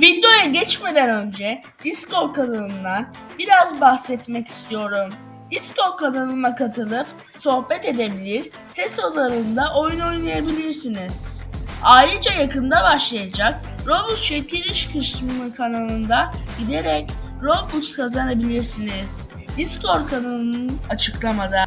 Videoya geçmeden önce Discord kanalımdan biraz bahsetmek istiyorum. Discord kanalıma katılıp sohbet edebilir, ses odalarında oyun oynayabilirsiniz. Ayrıca yakında başlayacak Robux çekiliş kısmı kanalında giderek Robux kazanabilirsiniz. Discord kanalının açıklamada.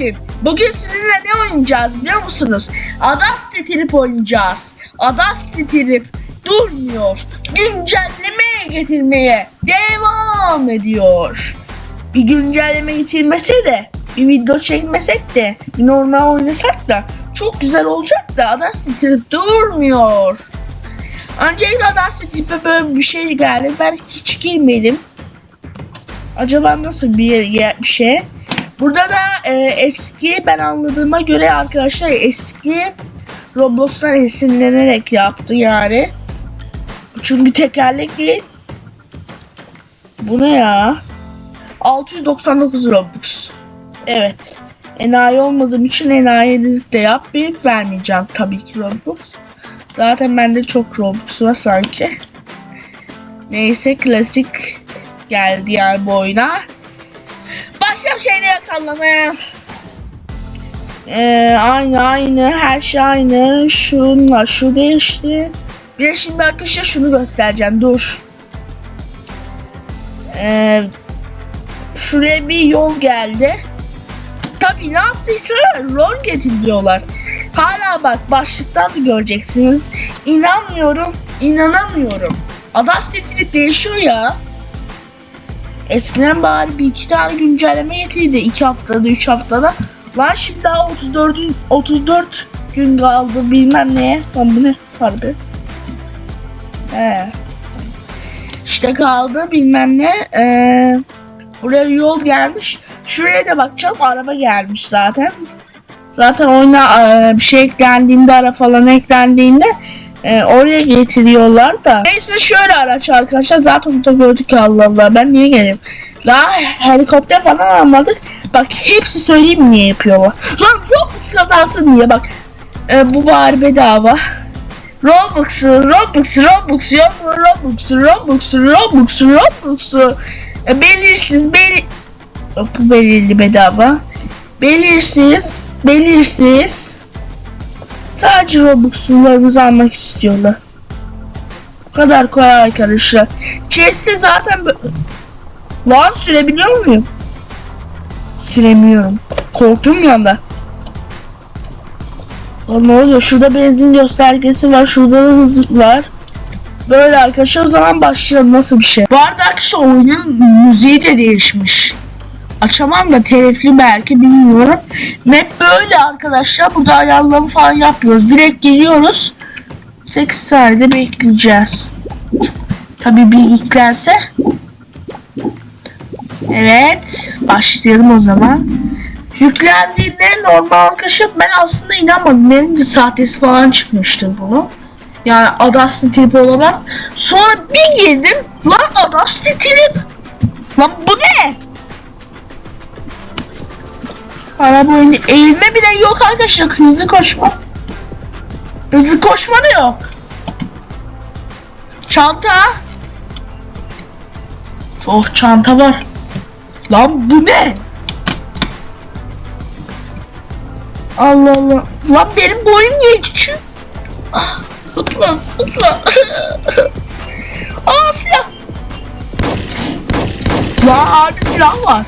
Artin. Bugün sizinle ne oynayacağız biliyor musunuz? Adastre Trip oynayacağız. Adastre Trip durmuyor. Güncellemeye getirmeye devam ediyor. Bir güncelleme getirmese de, bir video çekmesek de, bir normal oynasak da çok güzel olacak da Adastre Trip durmuyor. Öncelikle Adastre Trip'e böyle bir şey geldi. Ben hiç girmedim. Acaba nasıl bir, bir şey? Burada da e, eski ben anladığıma göre arkadaşlar eski Roblox'tan esinlenerek yaptı yani. Çünkü tekerlek değil. Bu ne ya? 699 Robux. Evet. Enayi olmadığım için enayilik de yapmayıp vermeyeceğim tabii ki Robux. Zaten bende çok Robux var sanki. Neyse klasik geldi yani bu oyuna. Başlayalım şeyle yakalamaya. Ee, aynı aynı her şey aynı. Şunla şu değişti. Bir de şimdi arkadaşlar şunu göstereceğim. Dur. Ee, şuraya bir yol geldi. Tabii ne yaptıysa rol getiriyorlar. Hala bak başlıktan da göreceksiniz. İnanmıyorum, inanamıyorum. Trip değişiyor ya. Eskiden bari bir iki tane güncelleme getirdi. iki haftada, üç haftada. Lan şimdi daha 34 gün- 34 gün kaldı bilmem neye. Lan bu ne harbi? He. İşte kaldı bilmem ne. Ee, buraya yol gelmiş. Şuraya da bakacağım. Araba gelmiş zaten. Zaten oyuna e, bir şey eklendiğinde ara falan eklendiğinde e, oraya getiriyorlar da. Neyse şöyle araç arkadaşlar. Zaten burada gördük Allah Allah. Ben niye geleyim? Daha helikopter falan almadık. Bak hepsi söyleyeyim niye yapıyorlar. Lan Robux kazansın diye bak. E, bu bari bedava. Robux, Robux, Robux, yok Robux, Robux, Robux, Robux. E, belirsiz, beli... Yok, bu belirli bedava. Belirsiz, belirsiz. Sadece Robux'larımızı almak istiyorlar. Bu kadar kolay arkadaşlar. Chest'te zaten Lan sürebiliyor muyum? Süremiyorum. Korktum bir anda. Lan ne oluyor? Şurada benzin göstergesi var. Şurada da hız var. Böyle arkadaşlar o zaman başlayalım. Nasıl bir şey? Bu arada arkadaşlar oyunun müziği de değişmiş. Açamam da telifli belki bilmiyorum. Map böyle arkadaşlar. Burada ayarlama falan yapıyoruz. Direkt geliyoruz. 8 saniyede bekleyeceğiz. Tabii bir yüklense. Evet. Başlayalım o zaman. Yüklendiğinde normal arkadaşlar ben aslında inanmadım. Benim bir sahtesi falan çıkmıştı bunu. Yani Adastre Trip olamaz. Sonra bir girdim. Lan Adastre Trip. Lan bu ne? Araba oyunu eğilme bile yok arkadaşlar. Hızlı koşma. Hızlı koşma da yok. Çanta. Oh çanta var. Lan bu ne? Allah Allah. Lan benim boyum niye küçük? Ah, zıpla zıpla. Aa silah. Lan harbi silah var.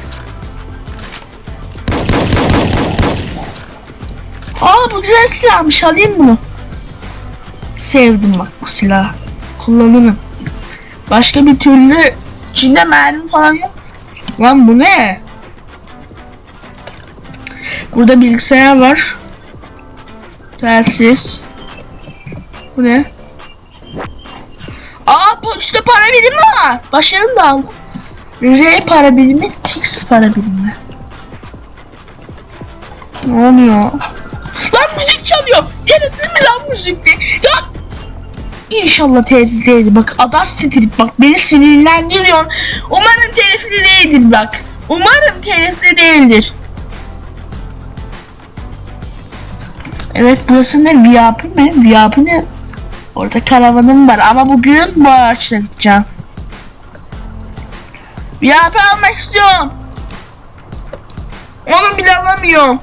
Aa bu güzel silahmış alayım bunu. Sevdim bak bu silahı. Kullanırım. Başka bir türlü içinde mermi falan yok. Lan bu ne? Burada bilgisayar var. Telsiz. Bu ne? Aa üstte para birimi var. Başarım da aldım. R para birimi, Tix para birimi. Ne oluyor? Müzik çalıyor. Telefon mi lan müzikli? Ya İnşallah telifli değildir. Bak Adastre Trip bak beni sinirlendiriyor. Umarım telifli değildir bak. Umarım telifli değildir. Evet burası ne? VIP mi? VIP ne? Orada karavanım var ama bugün bu ağaçla gideceğim. VIP almak istiyorum. Onu bile alamıyorum.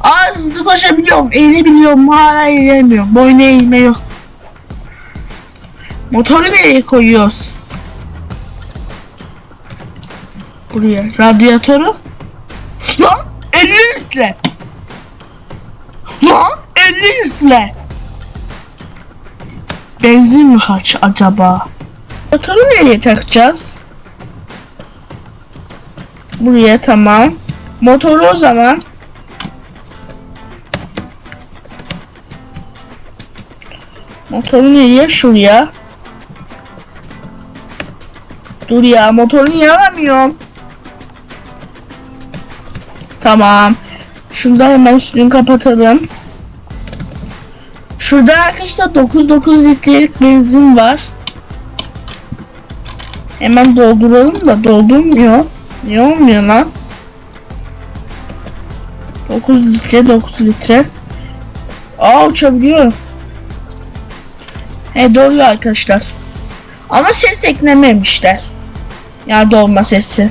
Aa hızlı koşabiliyorum. Eğilebiliyorum. Hala eğilemiyorum. Boyuna eğilme yok. Motoru nereye koyuyoruz? Buraya. Radyatörü. Lan 50 litre. Lan 50 litre. Benzin mi kaç acaba? Motoru nereye takacağız? Buraya tamam. Motoru o zaman. Motoru nereye? Şuraya. Dur ya motoru niye alamıyorum? Tamam. Şuradan hemen üstünü kapatalım. Şurada arkadaşlar 9-9 litrelik benzin var. Hemen dolduralım da doldurmuyor. Niye olmuyor lan? 9 litre 9 litre. Aa uçabiliyorum. E doluyor arkadaşlar. Ama ses eklememişler. Yani dolma sesi.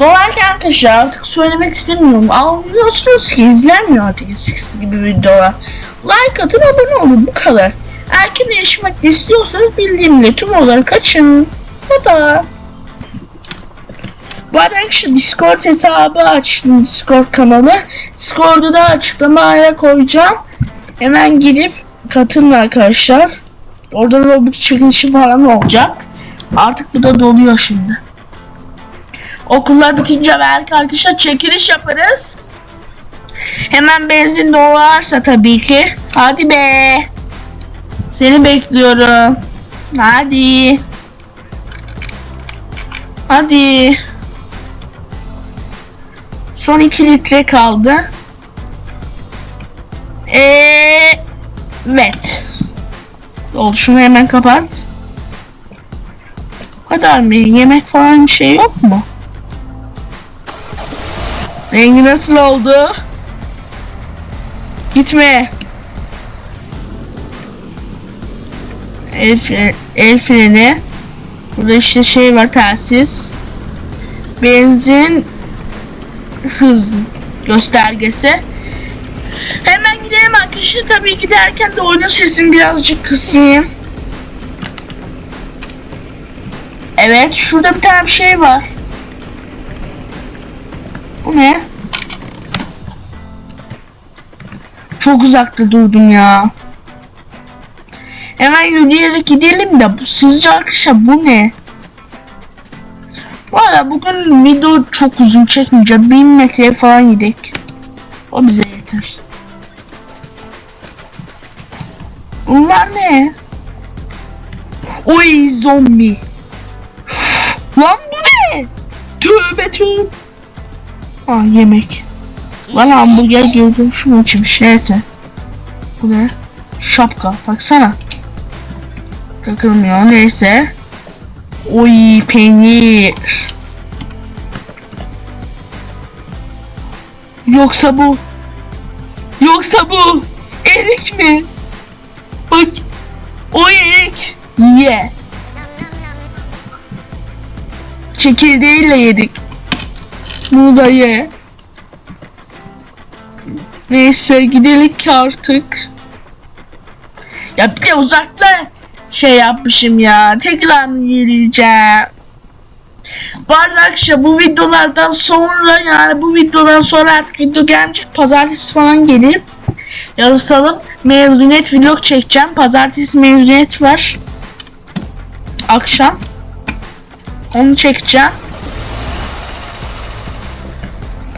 Dolarken arkadaşlar artık söylemek istemiyorum. Anlıyorsunuz ki izlenmiyor artık eskisi gibi videolar. Like atın abone olun bu kadar. Erken yaşamak da istiyorsanız bildiğimle tüm olarak açın. Bu da. Bu arada arkadaşlar Discord hesabı açtım. Discord kanalı. Discord'u da açıklamaya koyacağım. Hemen gidip katılın arkadaşlar. Orada Robux çekilişi falan olacak. Artık bu da doluyor şimdi. Okullar bitince belki arkadaşlar çekiliş yaparız. Hemen benzin dolarsa tabii ki. Hadi be. Seni bekliyorum. Hadi. Hadi. Son 2 litre kaldı. Evet. Oldu şunu hemen kapat. Kadar mı? Yemek falan bir şey yok mu? Rengi nasıl oldu? Gitme. El, fre- el freni. Burada işte şey var telsiz. Benzin hız göstergesi. Hemen gidelim arkadaşlar. Tabii giderken de oyunun sesini birazcık kısayım. Evet şurada bir tane bir şey var. Bu ne? Çok uzakta durdum ya. Hemen yürüyerek gidelim de bu sizce arkadaşlar bu ne? Valla bugün video çok uzun çekmeyeceğim. 1000 metreye falan gidelim. O bize yeter. Bunlar ne? Oy zombi. Lan bu ne? Tövbe tövbe. Aa yemek. Lan hamburger gördüm şunu içmiş neyse. Bu ne? Şapka baksana. Takılmıyor neyse. Oy peynir. Yoksa bu. Yoksa bu. Erik mi? Bak. O erik. Ye. Çekirdeğiyle yedik. Bunu da ye. Neyse gidelim ki artık. Ya bir de uzakta şey yapmışım ya. Tekrar mı yürüyeceğim? Bu arada arkadaşlar bu videolardan sonra yani bu videodan sonra artık video gelmeyecek. Pazartesi falan gelir. Yazalım. Mezuniyet vlog çekeceğim. Pazartesi mezuniyet var. Akşam. Onu çekeceğim.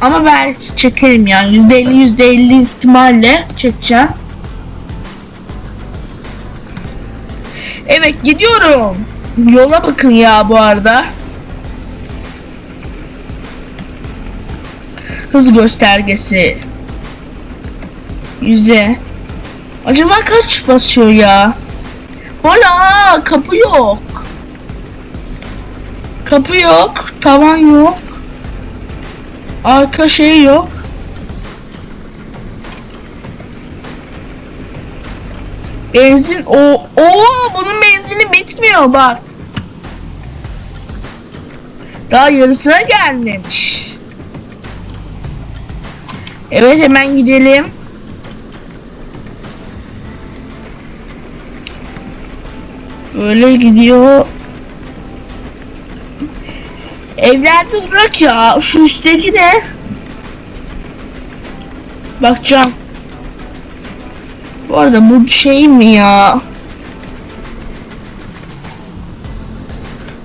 Ama belki çekerim yani. %50 %50 ihtimalle çekeceğim. Evet gidiyorum. Yola bakın ya bu arada. Hız göstergesi. Yüze. Acaba kaç basıyor ya? Hala kapı yok. Kapı yok. Tavan yok. Arka şey yok. Benzin o o bunun benzini bitmiyor bak. Daha yarısına gelmemiş. Evet hemen gidelim. Böyle gidiyor. Evlerde durak ya. Şu üstteki ne? Bakacağım. Bu arada bu şey mi ya?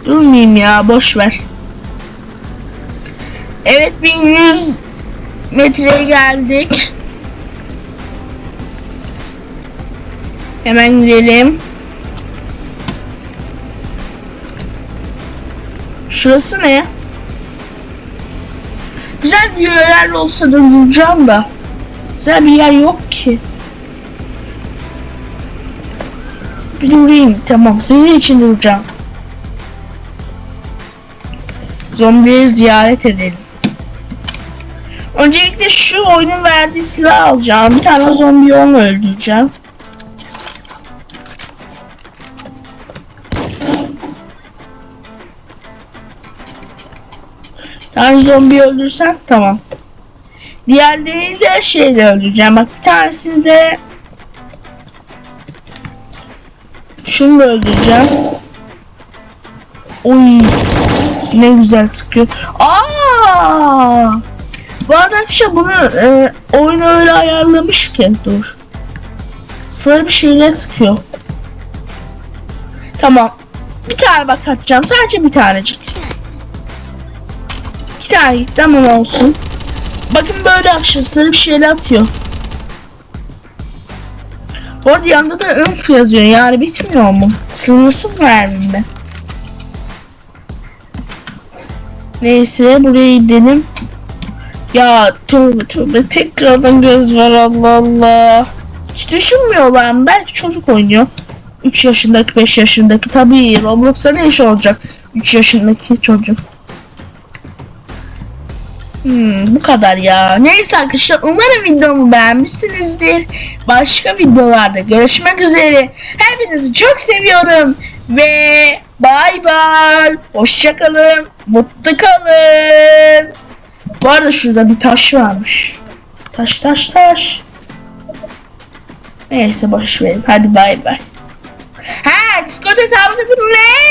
Durmayayım ya boş ver. Evet 1100 metreye geldik. Hemen gidelim. Şurası ne? Güzel bir yerler olsa da duracağım da. Güzel bir yer yok ki. Bir durayım tamam sizin için duracağım. Zombileri ziyaret edelim. Öncelikle şu oyunun verdiği silah alacağım. Bir tane zombiyi onu öldüreceğim. Tane zombi öldürsem tamam. Diğerlerini de şeyle öldüreceğim. Bak bir tanesini de şunu da öldüreceğim. Oy ne güzel sıkıyor. Aa! Bu arkadaşlar bunu e, oyunu öyle ayarlamış ki dur. Sarı bir şeyler sıkıyor. Tamam. Bir tane bak atacağım. Sadece bir tanecik. Tane gitti olsun. Bakın böyle sarı bir şeyler atıyor. Bu arada yanında da ınf yazıyor. Yani bitmiyor mu? Sınırsız mermi mi? Neyse buraya gidelim. Ya tövbe tövbe tekrardan göz var Allah Allah. Hiç düşünmüyorlar mı? Belki çocuk oynuyor. 3 yaşındaki 5 yaşındaki tabii Roblox'ta ne iş olacak? 3 yaşındaki çocuk. Hmm, bu kadar ya. Neyse arkadaşlar umarım videomu beğenmişsinizdir. Başka videolarda görüşmek üzere. Hepinizi çok seviyorum. Ve bay bay. Hoşçakalın. Mutlu kalın. Bu arada şurada bir taş varmış. Taş taş taş. Neyse boş. Hadi bay bay. Ha Discord hesabı katılın.